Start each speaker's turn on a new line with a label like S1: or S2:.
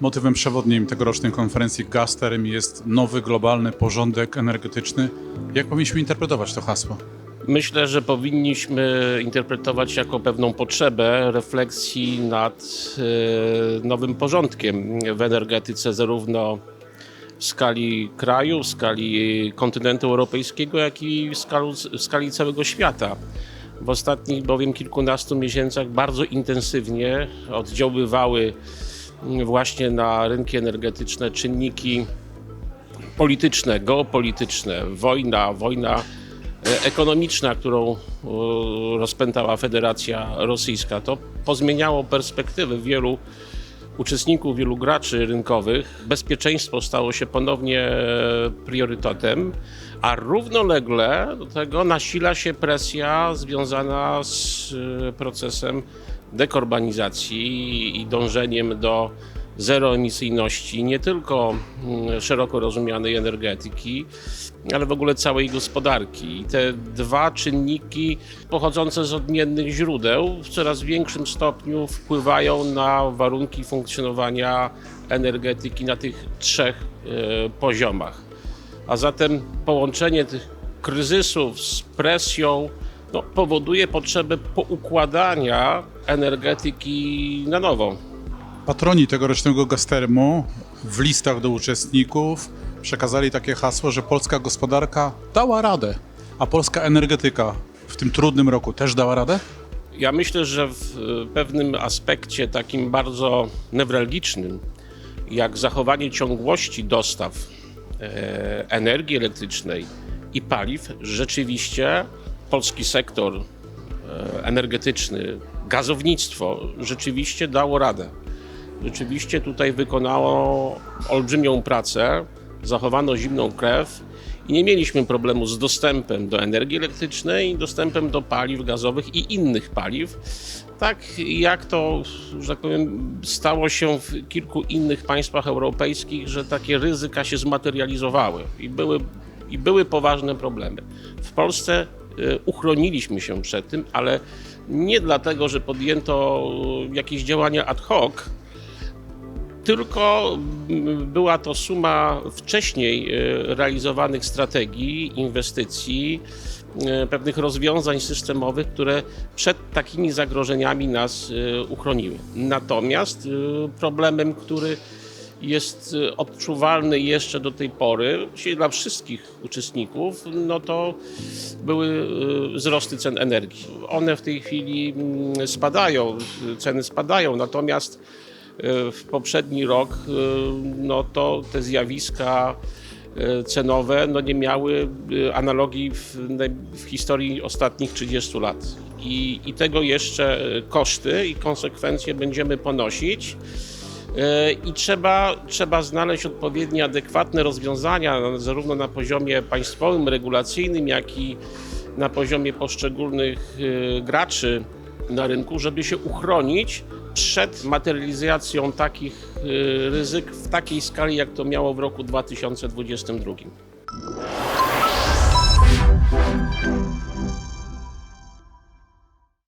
S1: Motywem przewodnim tegorocznej konferencji Gasterem jest nowy globalny porządek energetyczny. Jak powinniśmy interpretować to hasło?
S2: Myślę, że powinniśmy interpretować jako pewną potrzebę refleksji nad e, nowym porządkiem w energetyce, zarówno w skali kraju, w skali kontynentu europejskiego, jak i w, skalu, w skali całego świata. W ostatnich bowiem kilkunastu miesiącach bardzo intensywnie oddziaływały właśnie na rynki energetyczne czynniki polityczne, geopolityczne, wojna, wojna e, ekonomiczna, którą e, rozpętała Federacja Rosyjska. To pozmieniało perspektywy wielu uczestników, wielu graczy rynkowych. Bezpieczeństwo stało się ponownie e, priorytetem, a równolegle do tego nasila się presja związana z e, procesem dekarbonizacji i dążeniem do zeroemisyjności nie tylko mm, szeroko rozumianej energetyki, ale w ogóle całej gospodarki. I te dwa czynniki pochodzące z odmiennych źródeł w coraz większym stopniu wpływają na warunki funkcjonowania energetyki na tych trzech e, poziomach. A zatem połączenie tych kryzysów z presją no, powoduje potrzebę poukładania energetyki na nowo.
S1: Patroni tegorocznego Gastermu w listach do uczestników przekazali takie hasło, że polska gospodarka dała radę, a polska energetyka w tym trudnym roku też dała radę?
S2: Ja myślę, że w pewnym aspekcie takim bardzo newralgicznym, jak zachowanie ciągłości dostaw e, energii elektrycznej i paliw, rzeczywiście polski sektor e, energetyczny, gazownictwo rzeczywiście dało radę. Rzeczywiście tutaj wykonało olbrzymią pracę, zachowano zimną krew i nie mieliśmy problemu z dostępem do energii elektrycznej, dostępem do paliw gazowych i innych paliw. Tak jak to, że tak powiem, stało się w kilku innych państwach europejskich, że takie ryzyka się zmaterializowały i były, i były poważne problemy. W Polsce y, uchroniliśmy się przed tym, ale nie dlatego, że podjęto jakieś działania ad hoc, tylko mm, była to suma wcześniej e, realizowanych strategii, inwestycji, e, pewnych rozwiązań systemowych, które przed takimi zagrożeniami nas e, uchroniły. Natomiast problemem, który jest odczuwalny jeszcze do tej pory, czyli dla wszystkich uczestników, no to były wzrosty cen energii. One w tej chwili mm, spadają, ceny spadają, natomiast w poprzedni rok, no to te zjawiska e, cenowe no nie miały analogii w, w historii ostatnich 30 lat. I, I tego jeszcze koszty i konsekwencje będziemy ponosić. I trzeba, trzeba znaleźć odpowiednie, adekwatne rozwiązania, zarówno na poziomie państwowym, regulacyjnym, jak i na poziomie poszczególnych graczy na rynku, żeby się uchronić przed materializacją takich y, ryzyk w takiej skali, jak to miało w roku 2022.